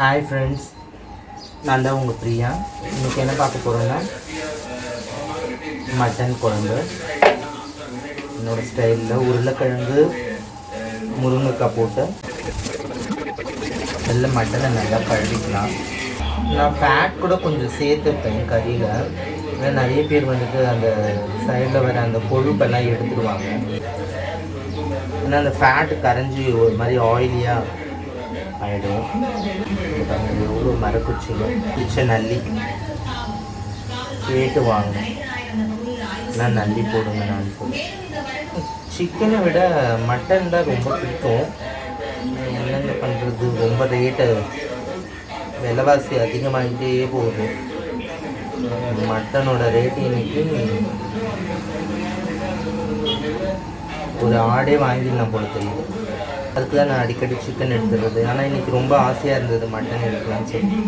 Hi friends நான் தான் உங்கள் பிரியா. இன்றைக்கி என்ன பார்க்க போகிறோன்னா மட்டன் குழம்பு. என்னோடய ஸ்டைலில் உருளைக்கிழங்கு முருங்கைக்காய் போட்டு நல்ல மட்டனை நல்லா கழுவிக்கலாம். நான் ஃபேட் கூட கொஞ்சம் சேர்த்துப்பேன் கறியில். ஏன்னா நிறைய பேர் வந்துட்டு அந்த சைடில் வர அந்த கொழுப்பெல்லாம் எடுத்துடுவாங்க. ஏன்னா அந்த ஃபேட் கரைஞ்சி ஒரு மாதிரி ஆயிலியாக ஆகிடும் எவ்வளோ மரக்குச்சிங்க குச்சை நல்லி கேட்டு வாங்கணும் நான் நல்லி போடுங்க நான் சொல்லி சிக்கனை விட மட்டன் தான் ரொம்ப பிடிக்கும் என்னென்ன பண்ணுறது ரொம்ப ரேட்டு விலைவாசி அதிகமாகிட்டே போகுது மட்டனோட ரேட்டு இன்னைக்கு ஒரு ஆடே வாங்கிடலாம் போல தெரியுது அதுக்கு தான் நான் அடிக்கடி சிக்கன் எடுத்துடுறது ஆனால் இன்னைக்கு ரொம்ப ஆசையாக இருந்தது மட்டன் எடுக்கலாம்னு சொல்லி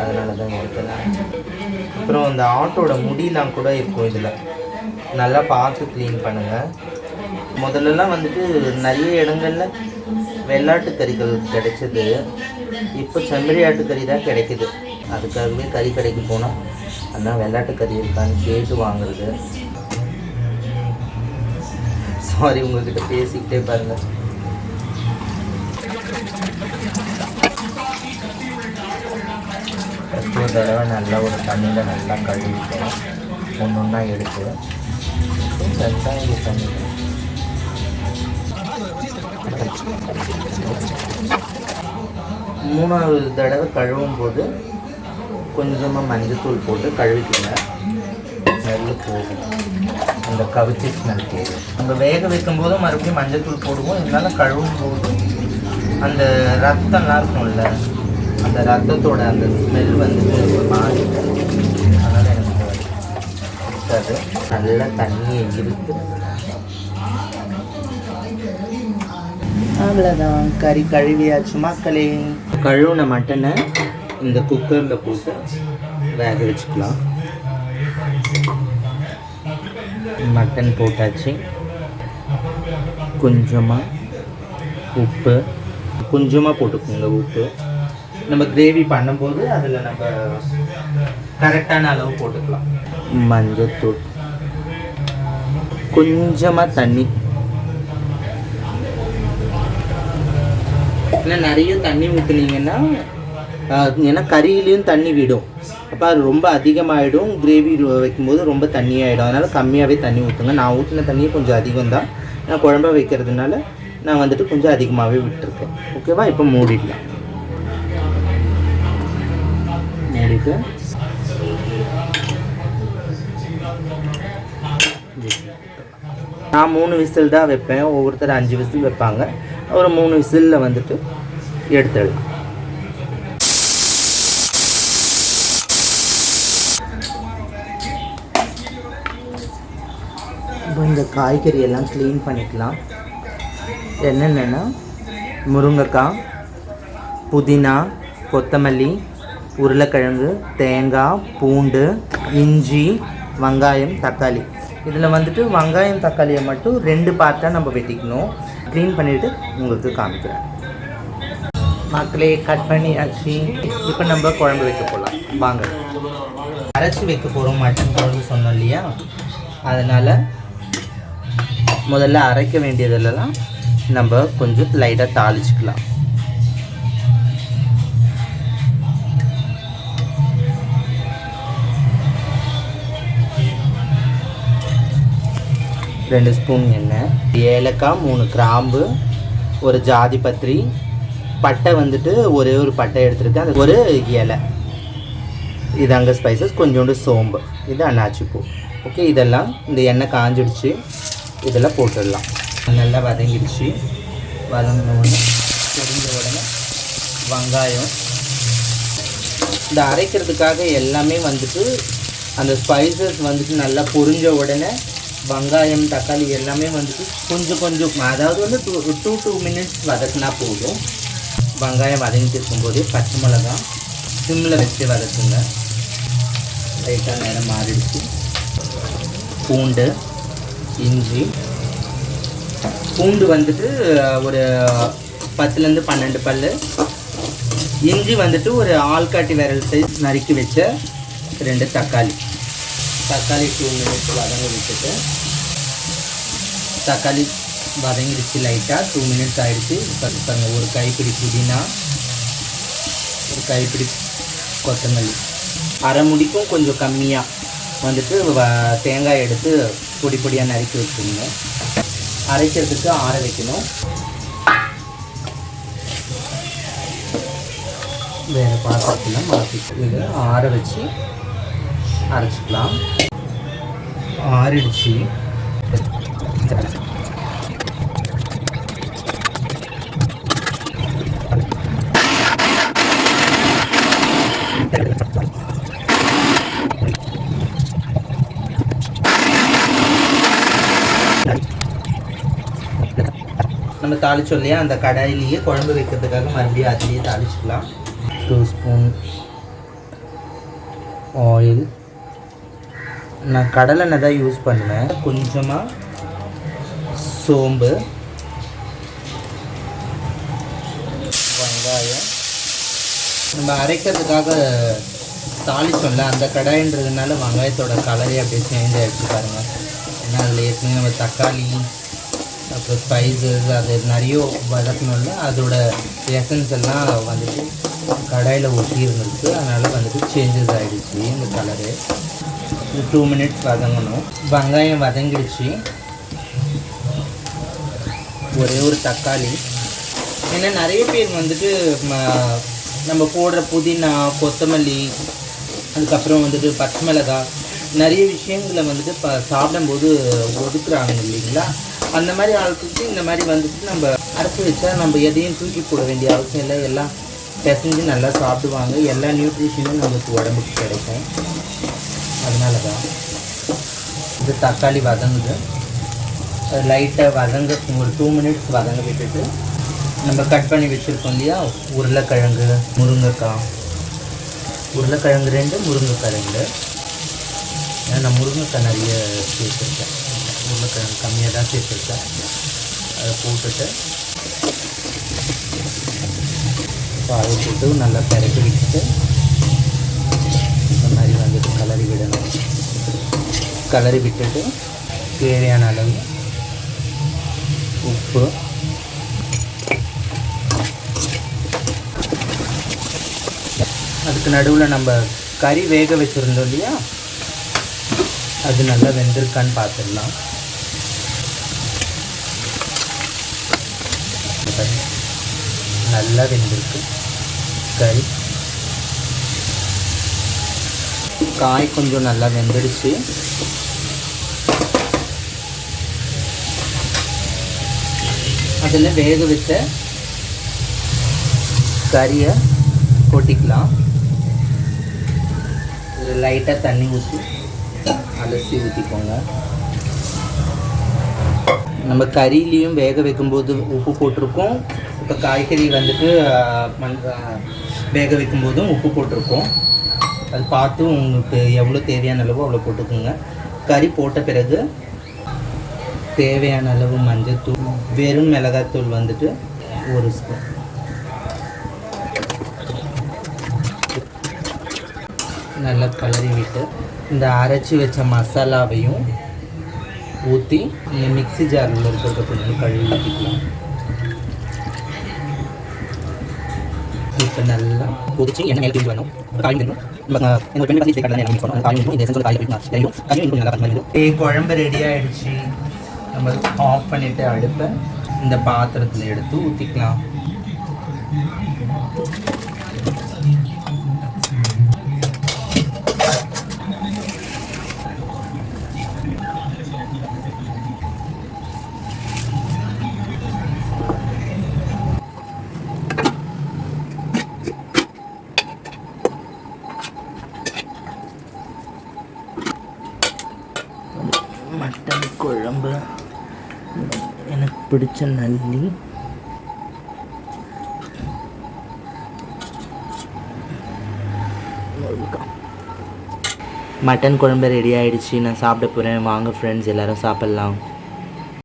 அதனால தான் எடுத்தேன் அப்புறம் அந்த ஆட்டோட முடியெலாம் கூட இருக்கும் இதில். நல்லா பார்த்து க்ளீன் பண்ணுங்கள் முதல்லலாம் வந்துட்டு நிறைய இடங்கள்ல வெள்ளாட்டு கறிகள் கிடைச்சது. இப்போ செம்மறி ஆட்டுக்கறி தான் கிடைக்குது. அதுக்காகவே கறி கடைக்கு போனால் அதான் வெள்ளாட்டு கறி இருக்கான்னு கேட்டு வாங்குறது. சாரி உங்கள்கிட்ட பேசிக்கிட்டே பாருங்கள் ஒரு தடவை நல்லா ஒரு தண்ணியில் நல்லா கழுவிட்டோம். ஒன்று ஒன்றா எடுத்து ரெண்டாக இது பண்ணிட்டோம் மூணாவது தடவை கழுவும் போது கொஞ்சமாக மஞ்சத்தூள் போட்டு கழுவிக்கல ஸ்மெல்லு போகும். அந்த கவிச்சி ஸ்மெல் போகும் நம்ம வேக வைக்கும் போதும் மறுபடியும் மஞ்சத்தூள் போடுவோம். இருந்தாலும் கழுவும் போதும் அந்த ரத்தம்லாம் இருக்கும்ல அந்த ரத்தத்தோட அந்த ஸ்மெல் வந்துட்டு ஒரு மாதிரி அதனால் எனக்கு இருக்காது. நல்லா தண்ணியை இருக்கு. அவ்வளோதான் கறி கழுவியாச்சு மக்களே கழுவுன மட்டனை இந்த குக்கரில் போட்டு வேக வச்சுக்கலாம். மட்டன் போட்டாச்சு. கொஞ்சமாக உப்பு. கொஞ்சமாக போட்டுக்கோங்க உப்பு. நம்ம கிரேவி பண்ணும்போது அதில் நம்ம கரெக்டான அளவு போட்டுக்கலாம். மஞ்சத்தூள். கொஞ்சமாக தண்ணி. ஏன்னா நிறைய தண்ணி ஊற்றுனீங்கன்னா ஏன்னா கறியிலையும் தண்ணி விடும். அப்போ அது ரொம்ப அதிகமாகிடும் கிரேவி வைக்கும்போது ரொம்ப தண்ணி ஆகிடும் அதனால் கம்மியாகவே தண்ணி ஊற்றுங்க நான் ஊற்றின தண்ணியே கொஞ்சம் அதிகம் தான் நான் குழம்பா வைக்கிறதுனால நான் வந்துட்டு கொஞ்சம் அதிகமாகவே விட்டுருக்கேன். ஓகேவா? இப்போ மூடிடலாம். மூடிட்டு. நான் மூணு விசில் தான் வைப்பேன். ஒவ்வொருத்தர் அஞ்சு விசில் வைப்பாங்க. ஒரு மூணு விசிலில் வந்துட்டு எடுத்துடலாம். இப்போ இந்த காய்கறி எல்லாம் க்ளீன் பண்ணிக்கலாம். என்னென்னா முருங்கைக்காய் புதினா கொத்தமல்லி உருளைக்கிழங்கு தேங்காய் பூண்டு இஞ்சி வெங்காயம் தக்காளி. இதில் வந்துட்டு வெங்காயம் தக்காளியை மட்டும் ரெண்டு பார்ட்டாக நம்ம வெட்டிக்கணும். க்ளீன் பண்ணிவிட்டு உங்களுக்கு காமிக்கிறேன். மக்களே கட் பண்ணியாச்சு. இப்போ நம்ம குழம்பு வைக்க போகலாம் வாங்க. அரைச்சி வைக்க போகிறோம் மட்டன் குழம்பு சொன்னோம் இல்லையா? அதனால் முதல்ல அரைக்க வேண்டியதுலலாம் நம்ம கொஞ்சம் லைட்டாக தாளிச்சுக்கலாம். ரெண்டு ஸ்பூன் எண்ணெய் ஏலக்காய் மூணு கிராம்பு ஒரு ஜாதி பத்திரி பட்டை வந்துட்டு ஒரே ஒரு பட்டை எடுத்துருக்கேன். அது ஒரு இலை. இது அங்கே ஸ்பைசஸ் கொஞ்சோண்டு சோம்பு. இது அன்னாச்சிப்பூ ஓகே இதெல்லாம் இந்த எண்ணெய் காஞ்சிடுச்சு. இதெல்லாம் போட்டுடலாம். நல்லா வதங்கிடுச்சு. வதங்கின உடனே தெரிஞ்ச உடனே வெங்காயம். இந்த அரைக்கிறதுக்காக எல்லாமே வந்துட்டு அந்த ஸ்பைசஸ் வந்துட்டு நல்லா பொரிஞ்ச உடனே வெங்காயம் தக்காளி எல்லாமே வந்துட்டு கொஞ்சம் கொஞ்சம் அதாவது வந்து டூ டூ டூ மினிட்ஸ் வதக்குனா போதும். வெங்காயம் வதங்கிட்டு இருக்கும்போதே பச்சை மிளகா சிம்மில் வச்சு வதக்குங்க. லைட்டாக நேரம் மாறிடுச்சு. பூண்டு இஞ்சி பூண்டு வந்துட்டு ஒரு பத்துலேருந்து பன்னெண்டு பல். இஞ்சி வந்துட்டு ஒரு ஆள்காட்டி விரல் சைஸ் நறுக்கி வச்ச ரெண்டு தக்காளி. தக்காளி டூ மினிட்ஸ் வதங்க விட்டுட்டு. தக்காளி வதங்கிடுச்சு லைட்டாக டூ மினிட்ஸ் ஆகிடுச்சு இப்போ பாருங்கள் ஒரு கைப்பிடி புதினா ஒரு கைப்பிடி கொத்தமல்லி. அரை முடிக்கும் கொஞ்சம் கம்மியாக வந்துட்டு வ- தேங்காய் எடுத்து பொடி பொடியாக நறுக்கி வச்சுருங்க. அரைக்கிறதுக்கு ஆற வைக்கணும். வேறு பாத்திரத்தில் மாற்றி ஆற வச்சு அரைச்சிக்கலாம். ஆறிடுச்சு. நம்ம தாளிச்சோம் இல்லையா? அந்த கடாயிலேயே குழம்பு வைக்கிறதுக்காக மறுபடியும் அதிலேயே தாளிச்சுக்கலாம். டூ ஸ்பூன் ஆயில் நான் கடலெண்ணெய் தான் யூஸ் பண்ணுவேன். கொஞ்சமாக சோம்பு வெங்காயம். நம்ம அரைக்கிறதுக்காக தாளிச்சோம்ல அந்த கடாயின்றதுனால வெங்காயத்தோட கலரே அப்படியே சேஞ்ச் ஆகிடுச்சு பாருங்கள் ஏன்னா அதில் ஏற்கனவே நம்ம தக்காளி அப்புறம் ஸ்பைசஸ் அது நிறைய வதக்கணும்ல அதோட எசன்ஸ் எல்லாம் வந்துட்டு கடாயில் ஒட்டி இருந்திருக்கு. அதனால் வந்துட்டு சேஞ்சஸ் ஆகிடுச்சு இந்த கலரு டூ மினிட்ஸ் வதங்கணும். வெங்காயம் வதங்கிடுச்சு. ஒரே ஒரு தக்காளி. ஏன்னா நிறைய பேர் வந்துட்டு நம்ம போடுற புதினா கொத்தமல்லி அதுக்கப்புறம் வந்துட்டு பச்சை மிளகா நிறைய விஷயங்களை வந்துட்டு இப்போ சாப்பிடும்போது ஒதுக்குறாங்க இல்லைங்களா? அந்த மாதிரி ஆளுக்கு இந்த மாதிரி வந்துட்டு நம்ம அரைச்சி வச்சா நம்ம எதையும் தூக்கி போட வேண்டிய அவசியம் இல்லை. எல்லாம் பிசைஞ்சு நல்லா சாப்பிடுவாங்க. எல்லா நியூட்ரிஷனும் நமக்கு உடம்புக்கு கிடைக்கும். அதனால தான் இது தக்காளி வதங்குது. லைட்டாக வதங்க ஒரு டூ மினிட்ஸ் வதங்க விட்டுட்டு நம்ம கட் பண்ணி வச்சுருக்கோம் இல்லையா? உருளைக்கிழங்கு முருங்கைக்காய். உருளைக்கிழங்கு ரெண்டு முருங்கைக்காய் ரெண்டு. ஏன்னா நான் முருங்கைக்காய் நிறைய சேர்த்துருக்கேன். உருளைக்கிழங்கு கம்மியாக தான் சேர்த்துருக்கேன் அதை போட்டுட்டு ஸோ அதை போட்டு நல்லா பெரட்டி விட்டுட்டு இந்த மாதிரி வந்துட்டு கலரி விடணும். கலரி விட்டுட்டு தேவையான அளவு உப்பு. அதுக்கு நடுவில் நம்ம கறி வேக வச்சுருந்தோம் இல்லையா? அது நல்லா வெந்திருக்கான்னு பார்த்துடலாம். நல்லா வெந்திருக்கு கறி காய் கொஞ்சம் நல்லா வெந்துடுச்சு. அதில் வேக வச்ச கறியை கொட்டிக்கலாம். இதில் லைட்டாக தண்ணி ஊற்றி அலசி ஊற்றிக்கோங்க நம்ம கறியிலையும் வேக வைக்கும்போது உப்பு போட்டிருக்கோம். இப்போ காய்கறி வந்துட்டு மண் வேக வேக வைக்கும்போதும் உப்பு போட்டிருக்கோம். அது பார்த்து உங்களுக்கு எவ்வளோ தேவையான அளவோ அவ்வளோ போட்டுக்கோங்க. கறி போட்ட பிறகு தேவையான அளவு மஞ்சள்தூள் வெறும் மிளகாத்தூள் வந்துட்டு ஒரு ஸ்பூன் நல்லா கலரி விட்டு இந்த அரைச்சி வச்ச மசாலாவையும் ஊற்றி இந்த மிக்ஸி ஜாரில் இருக்கிறத கொஞ்சம் கழுவி ஊற்றிக்கலாம் இப்போ நல்லா கொதிச்சு எண்ணெய் மேலே பிரிஞ்சு தூக்கி காயும் காய் நம்ம எங்கள் பெண்ணை பற்றி சேர்க்கறது எண்ணெய் பண்ணணும் காயும் வேணும் இந்த எசன்ஸ் காய் வேணும் தெரியும் காயும் இன்னும் நல்லா பண்ணி ஏ குழம்பு ரெடி ஆகிடுச்சு நம்ம ஆஃப் பண்ணிட்டு அடுப்பை இந்த பாத்திரத்தில் எடுத்து ஊற்றிக்கலாம் மட்டன் குழம்பு. எனக்கு பிடிச்ச நல்லி. மட்டன் குழம்பு ரெடி ஆகிடுச்சி நான் சாப்பிட போகிறேன் வாங்க ஃப்ரெண்ட்ஸ் எல்லோரும் சாப்பிட்லாம்.